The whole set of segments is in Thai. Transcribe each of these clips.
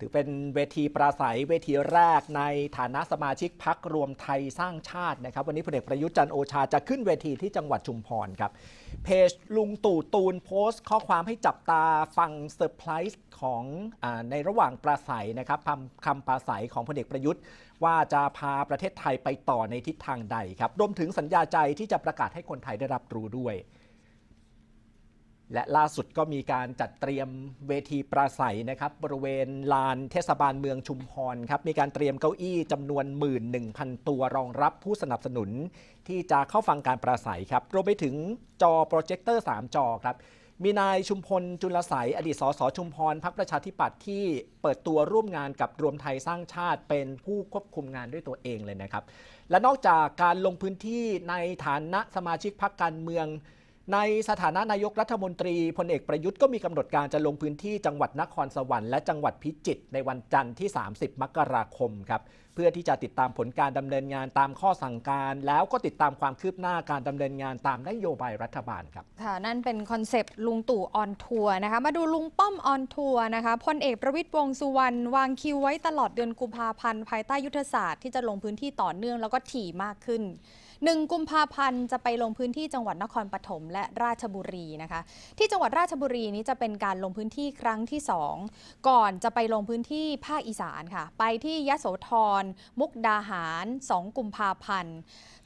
ถือเป็นเวทีปราศัยเวทีแรกในฐานะสมาชิกพักรวมไทยสร้างชาตินะครับ วันนี้พลเอกประยุทธ์จันโอชาจะขึ้นเวทีที่จังหวัดชุมพรครับ เพจลุงตู่ตูนโพสต์ ข้อความให้จับตาฟังเซอร์ไพรส์ของอในระหว่างปราศัยนะครับคำคำปราศัยของพลเอกประยุทธ์ ว่าจะพาประเทศไทยไปต่อในทิศทางใดครับรวมถึงสัญญาใจที่จะประกาศให้คนไทยได้รับรู้ด้วย และล่าสุดก็มีการจัดเตรียมเวทีปราศัยนะครับบริเวณลานเทศบาลเมืองชุมพรครับมีการเตรียมเก้าอี้จำนวน 11,000 ตัวรองรับผู้สนับสนุน ที่จะเข้าฟังการปราศัยครับรวมไปถึงจอโปรเจคเตอร์ 3 จอครับมีนายชุมพลจุลไสยอดีตสสชุมพรพักประชาธิปัตย์ที่เปิดตัวร่วมงานกับรวมไทยสร้างชาติเป็นผู้ควบคุมงานด้วยตัวเองเลยนะครับ และนอกจากการลงพื้นที่ในฐานะสมาชิกพักการเมือง ในสถานะนายกรัฐมนตรีพลเอกประยุทธ์ก็มีกำหนดการจะลงพื้นที่จังหวัดนครสวรรค์และจังหวัดพิจิตรในวันจันทร์ที่ 30 มกราคมครับเพื่อที่จะติดตามผลการดำเนินงานตามข้อสั่งการ แล้วก็ติดตามความคืบหน้าการดำเนินงานตามนโยบายรัฐบาลครับค่ะนั่นเป็นคอนเซปต์ลุงตู่ออนทัวร์นะคะมาดูลุงป้อมออนทัวร์นะคะพลเอกประวิตยวงสุวรรณวางคิวไว้ตลอดเดือนกุมภาพันธ์ภายใต้ยุทธศาสตร์ที่จะลงพื้นที่ต่อเนื่องแล้วก็ถี่มากขึ้น 1 กุมภาพันธ์จะไปลงพื้นที่จังหวัดนครปฐมและราชบุรีนะคะ ที่จังหวัดราชบุรีนี้จะเป็นการลงพื้นที่ครั้งที่ 2 ก่อนจะไปลงพื้นที่ภาคอีสานค่ะ ไปที่ยะโสธร มุกดาหาร 2 กุมภาพันธ์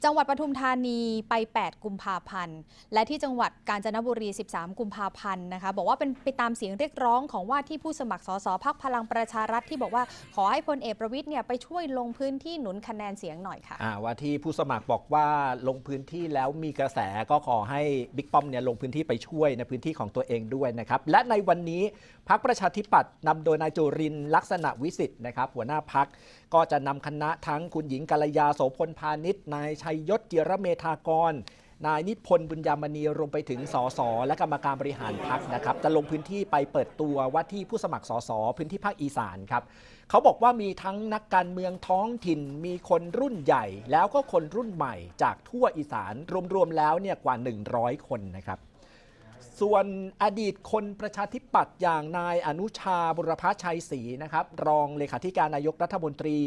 จังหวัดปทุมธานีไป 8 กุมภาพันธ์ และที่จังหวัดกาญจนบุรี 13 กุมภาพันธ์นะคะ บอกว่าเป็นไปตามเสียงเรียกร้องของว่าที่ผู้สมัครสสพักพลังประชารัฐที่บอกว่าขอให้พลเอกประวิทย์เนี่ยไปช่วยลงพื้นที่หนุนคะแนนเสียงหน่อยค่ะว่าที่ผู้สมัครบอกว่าลงพื้นที่แล้วมีกระแสก็ขอให้บิ๊กป้อมเนี่ยลงพื้นที่ไปช่วยในพื้นที่ของตัวเองด้วยนะครับ และในวันนี้พักประชาธิปัตย์นำโดยนายจุรินลักษณะวิสิทธิ์นะครับ หัวหน้าพักก็จะนำคณะทั้งคุณหญิงกัลยาโสพลพาณิชย์นายชัยยศเจรเมธากร นายนิพนธ์บุญยามณีรวมไปถึงสสและกรรมการบริหารพักนะครับจะลงพื้นที่ไปเปิดตัวว่าที่ผู้สมัครสสพื้นที่ภาคอีสานครับเขาบอกว่ามีทั้งนักการเมืองท้องถิ่น มีคนรุ่นใหญ่ แล้วก็คนรุ่นใหม่จากทั่วอีสานรวมๆแล้วเนี่ยกว่า 100 คนนะครับ ส่วนอดีตคนประชาธิปัตย์อย่างนายอนุชาบุรพชัยศรีนะครับ รองเลขาธิการนายกรัฐมนตรี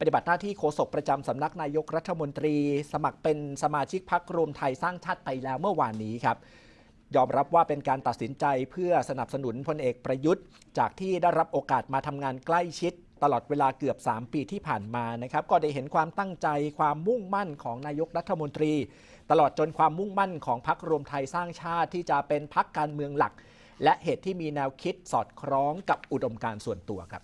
ปฏิบัติหน้าที่โฆษกประจำสำนักนายกรัฐมนตรี สมัครเป็นสมาชิกพักรวมไทยสร้างชาติไปแล้วเมื่อวานนี้ครับ ยอมรับว่าเป็นการตัดสินใจเพื่อสนับสนุนพลเอกประยุทธ์ จากที่ได้รับโอกาสมาทำงานใกล้ชิด ตลอดเวลาเกือบ 3 ปีที่ผ่านมานะครับ ก็ได้เห็นความตั้งใจความมุ่งมั่นของนายกรัฐมนตรี ตลอดจนความมุ่งมั่นของพรรครวมไทยสร้างชาติที่จะเป็นพรรคการเมืองหลัก และเหตุที่มีแนวคิดสอดคล้องกับอุดมการณ์ส่วนตัวครับ